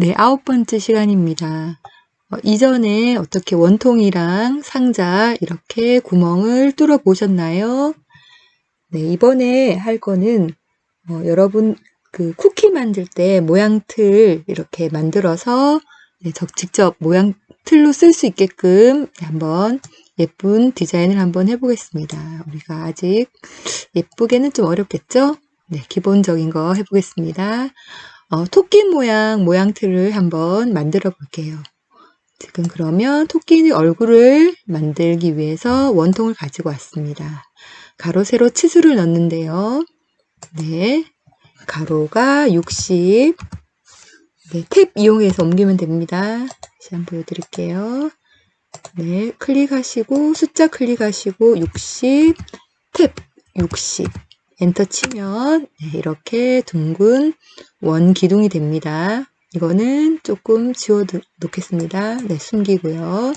네, 아홉 번째 시간입니다. 어, 이전에 어떻게 원통이랑 상자 이렇게 구멍을 뚫어 보셨나요? 네, 이번에 할 거는 어, 여러분 그 쿠키 만들 때 모양 틀 이렇게 만들어서 네, 저 직접 모양 틀로 쓸 수 있게끔 한번 예쁜 디자인을 한번 해보겠습니다. 우리가 아직 예쁘게는 좀 어렵겠죠? 네, 기본적인 거 해보겠습니다. 어, 토끼 모양 모양틀을 한번 만들어 볼게요. 지금 그러면 토끼의 얼굴을 만들기 위해서 원통을 가지고 왔습니다. 가로, 세로 치수를 넣는데요. 네. 가로가 60. 네, 탭 이용해서 옮기면 됩니다. 다시 한번 보여드릴게요. 네, 클릭하시고, 숫자 클릭하시고, 60, 탭 60. 엔터 치면 네, 이렇게 둥근 원 기둥이 됩니다. 이거는 조금 지워 놓겠습니다. 네, 숨기고요.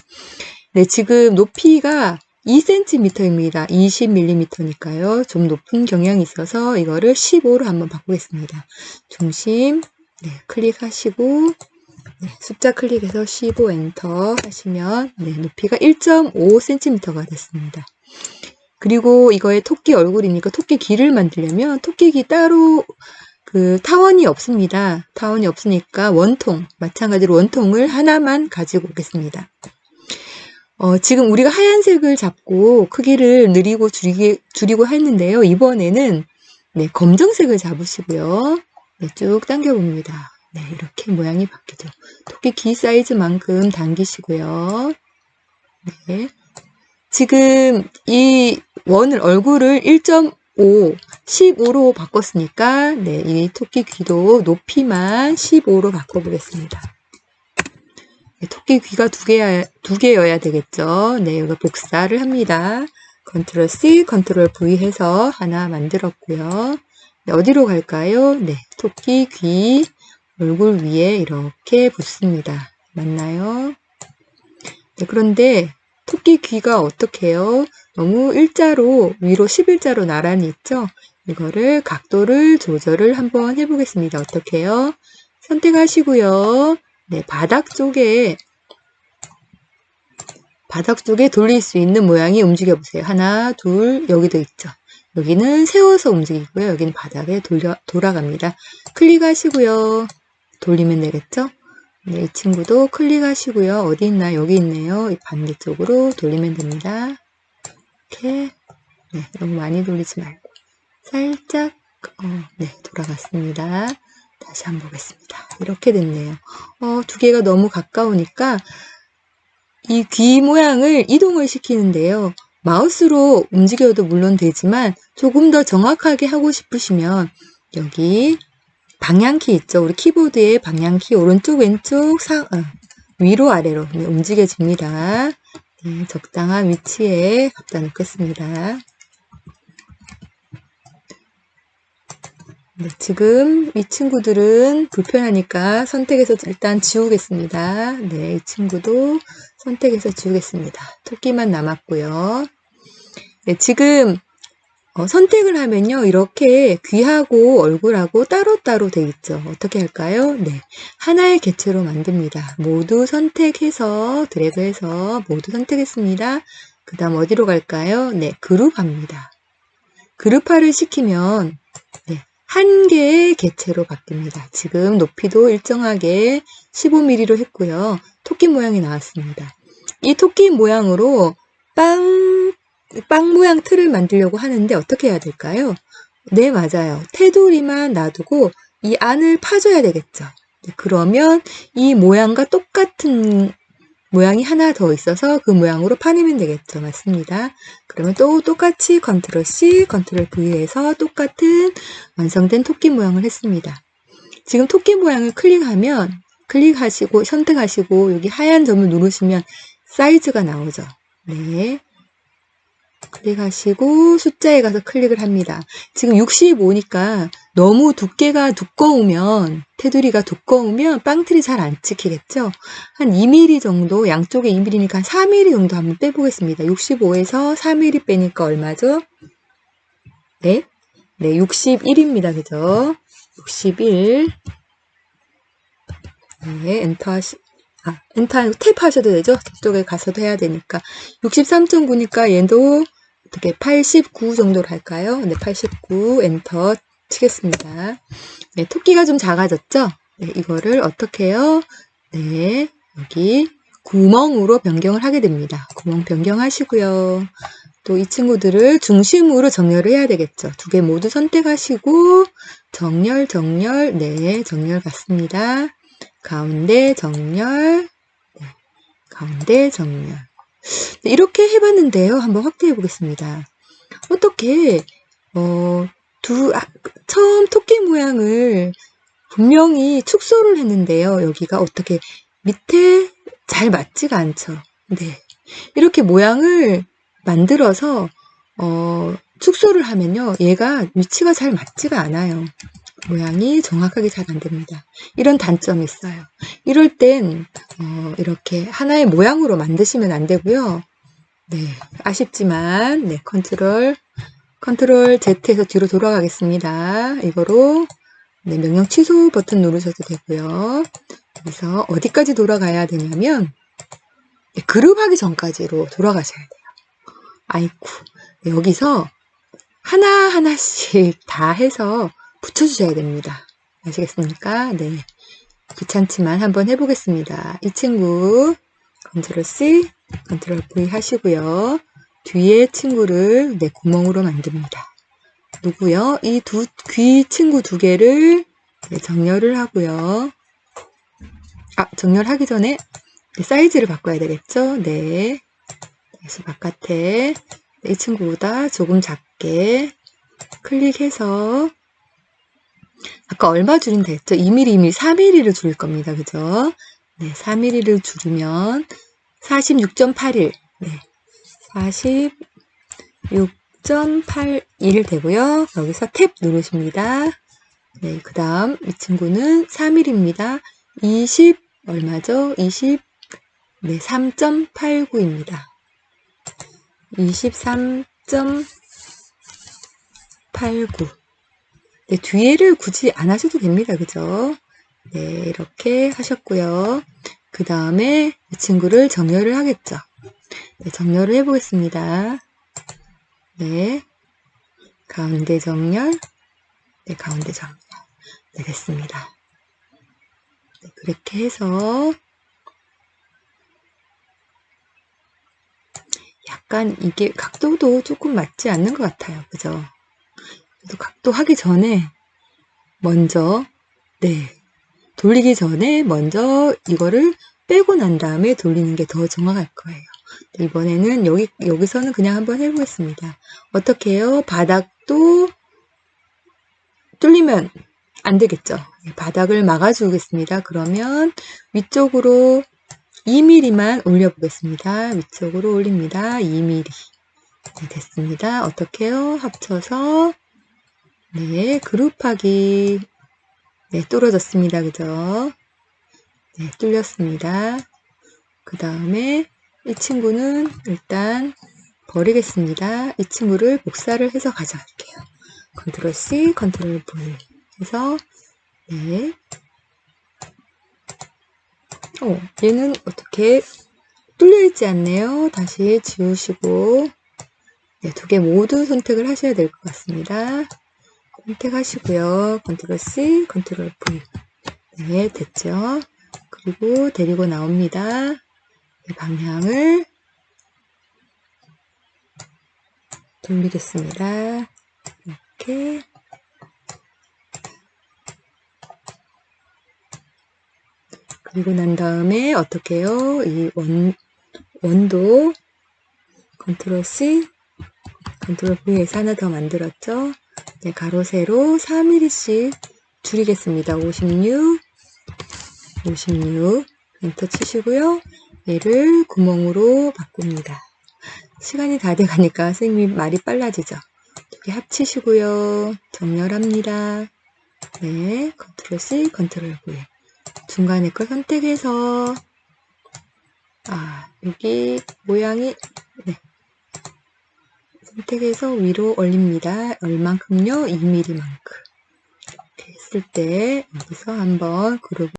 네, 지금 높이가 2cm입니다. 20mm니까요. 좀 높은 경향이 있어서 이거를 15로 한번 바꾸겠습니다. 중심 네, 클릭하시고 네, 숫자 클릭해서 15 엔터 하시면 네, 높이가 1.5cm가 됐습니다. 그리고 이거에 토끼 얼굴이니까 토끼 귀를 만들려면 토끼 귀 따로 그 타원이 없습니다. 타원이 없으니까 원통, 마찬가지로 원통을 하나만 가지고 오겠습니다. 어, 지금 우리가 하얀색을 잡고 크기를 느리고 줄이기, 줄이고 했는데요. 이번에는 네, 검정색을 잡으시고요. 네, 쭉 당겨봅니다. 네, 이렇게 모양이 바뀌죠. 토끼 귀 사이즈만큼 당기시고요. 네. 지금 이 원을 얼굴을 1.5, 15로 바꿨으니까 네, 이 토끼 귀도 높이만 15로 바꿔보겠습니다. 네, 토끼 귀가 두 개야 두 개여야 되겠죠. 네, 여기 복사를 합니다. 컨트롤 C, 컨트롤 V 해서 하나 만들었고요. 네, 어디로 갈까요? 네, 토끼 귀 얼굴 위에 이렇게 붙습니다. 맞나요? 네, 그런데 토끼 귀가 어떻게 해요? 너무 일자로 위로 11자로 나란히 있죠? 이거를 각도를 조절을 한번 해보겠습니다. 어떻게 해요? 선택하시고요. 네, 바닥 쪽에 바닥 쪽에 돌릴 수 있는 모양이 움직여 보세요. 하나, 둘, 여기도 있죠. 여기는 세워서 움직이고요. 여기는 바닥에 돌려, 돌아갑니다. 클릭하시고요. 돌리면 되겠죠? 네, 이 친구도 클릭하시고요. 어디 있나? 여기 있네요. 반대쪽으로 돌리면 됩니다. 이렇게 네, 너무 많이 돌리지 말고 살짝 어, 네, 돌아갔습니다. 다시 한번 보겠습니다. 이렇게 됐네요. 어, 두 개가 너무 가까우니까 이 귀 모양을 이동을 시키는데요. 마우스로 움직여도 물론 되지만 조금 더 정확하게 하고 싶으시면 여기 방향키 있죠. 우리 키보드의 방향키 오른쪽 왼쪽 상 어, 위로 아래로 네, 움직여집니다. 네, 적당한 위치에 갖다 놓겠습니다. 네, 지금 이 친구들은 불편하니까 선택해서 일단 지우겠습니다. 네, 이 친구도 선택해서 지우겠습니다. 토끼만 남았고요. 네, 지금 어, 선택을 하면요. 이렇게 귀하고 얼굴하고 따로따로 돼 있죠. 어떻게 할까요? 네. 하나의 개체로 만듭니다. 모두 선택해서 드래그해서 모두 선택했습니다. 그 다음 어디로 갈까요? 네. 그룹합니다. 그룹화를 시키면 네. 한 개의 개체로 바뀝니다. 지금 높이도 일정하게 15mm로 했고요. 토끼 모양이 나왔습니다. 이 토끼 모양으로 빵 빵 모양 틀을 만들려고 하는데 어떻게 해야 될까요? 네, 맞아요. 테두리만 놔두고 이 안을 파줘야 되겠죠. 네, 그러면 이 모양과 똑같은 모양이 하나 더 있어서 그 모양으로 파내면 되겠죠. 맞습니다. 그러면 또 똑같이 컨트롤 C, 컨트롤 V에서 똑같은 완성된 토끼 모양을 했습니다. 지금 토끼 모양을 클릭하면 클릭하시고 선택하시고 여기 하얀 점을 누르시면 사이즈가 나오죠. 네. 클릭하시고 숫자에 가서 클릭을 합니다. 지금 65니까 너무 두께가 두꺼우면 테두리가 두꺼우면 빵틀이 잘 안 찍히겠죠? 한 2mm 정도 양쪽에 2mm니까 한 4mm 정도 한번 빼보겠습니다. 65에서 4mm 빼니까 얼마죠? 네? 네, 61입니다. 그죠? 61 네, 엔터 하시, 아, 엔터 탭 하셔도 되죠? 저쪽에 가서도 해야 되니까. 63.9니까 얘도 어떻게 89 정도로 할까요? 네, 89 엔터 치겠습니다. 네, 토끼가 좀 작아졌죠? 네, 이거를 어떻게 해요? 네, 여기 구멍으로 변경을 하게 됩니다. 구멍 변경하시고요. 또 이 친구들을 중심으로 정렬을 해야 되겠죠. 두 개 모두 선택하시고 정렬, 정렬, 네, 정렬 같습니다. 가운데 정렬, 네, 가운데 정렬. 네, 이렇게 해봤는데요. 한번 확대해 보겠습니다. 어떻게 어, 두 아, 처음 토끼 모양을 분명히 축소를 했는데요. 여기가 어떻게 밑에 잘 맞지가 않죠. 네. 이렇게 모양을 만들어서 어, 축소를 하면요. 얘가 위치가 잘 맞지가 않아요. 모양이 정확하게 잘 안 됩니다. 이런 단점이 있어요. 이럴 땐 어, 이렇게 하나의 모양으로 만드시면 안 되고요. 네, 아쉽지만 네, 컨트롤 컨트롤 Z에서 뒤로 돌아가겠습니다. 이거로 네, 명령 취소 버튼 누르셔도 되고요. 그래서 어디까지 돌아가야 되냐면 네, 그룹 하기 전까지로 돌아가셔야 돼요. 아이쿠 네, 여기서 하나하나씩 다 해서 붙여주셔야 됩니다. 아시겠습니까? 네. 귀찮지만 한번 해보겠습니다. 이 친구 컨트롤 C, 컨트롤 V 하시고요. 뒤에 친구를 내 구멍으로 만듭니다. 누구요? 이 두 귀 친구 두 개를 네, 정렬을 하고요. 아, 정렬하기 전에 네, 사이즈를 바꿔야 되겠죠? 네. 다시 바깥에 네, 이 친구보다 조금 작게 클릭해서 아까 얼마 줄인다 했죠? 2mm, 2mm, 4mm를 줄일 겁니다. 그죠? 네, 4mm를 줄이면 46.81. 네. 46.81 되고요. 여기서 탭 누르십니다. 네, 그 다음 이 친구는 3mm입니다. 20 얼마죠? 20 네, 3.89입니다. 23.89 네, 뒤에를 굳이 안 하셔도 됩니다. 그죠? 네, 이렇게 하셨고요. 그 다음에 이 친구를 정렬을 하겠죠. 네, 정렬을 해보겠습니다. 네, 가운데 정렬, 네, 가운데 정렬. 네, 됐습니다. 네, 그렇게 해서 약간 이게 각도도 조금 맞지 않는 것 같아요. 그죠? 그래서 각도 하기 전에 먼저 네 돌리기 전에 먼저 이거를 빼고 난 다음에 돌리는 게 더 정확할 거예요. 네, 이번에는 여기 여기서는 그냥 한번 해보겠습니다. 어떻게 해요? 바닥도 뚫리면 안 되겠죠. 네, 바닥을 막아주겠습니다. 그러면 위쪽으로 2mm만 올려보겠습니다. 위쪽으로 올립니다. 2mm. 네, 됐습니다. 어떻게 해요? 합쳐서 네, 그룹하기. 네, 뚫어졌습니다. 그죠? 네, 뚫렸습니다. 그 다음에 이 친구는 일단 버리겠습니다. 이 친구를 복사를 해서 가져갈게요. 컨트롤 C, 컨트롤 V 해서 네. 어, 얘는 어떻게 뚫려 있지 않네요. 다시 지우시고 네, 두 개 모두 선택을 하셔야 될 것 같습니다. 선택하시고요. 컨트롤 C, 컨트롤 V. 네, 됐죠? 그리고 데리고 나옵니다. 네, 방향을 돌리겠습니다. 이렇게. 그리고 난 다음에 어떻게 해요? 이 원, 원도 컨트롤 C, 컨트롤 V에서 하나 더 만들었죠? 네, 가로 세로 4mm씩 줄이겠습니다. 56, 56 엔터 치시고요. 얘를 구멍으로 바꿉니다. 시간이 다 돼가니까 선생님 말이 빨라지죠. 이렇게 합치시고요. 정렬합니다. 네, 컨트롤 C, 컨트롤 V. 중간에 거 선택해서 아 여기 모양이 네. 선택해서 위로 올립니다. 얼만큼요? 2mm만큼. 이렇게 했을 때 여기서 한번 그룹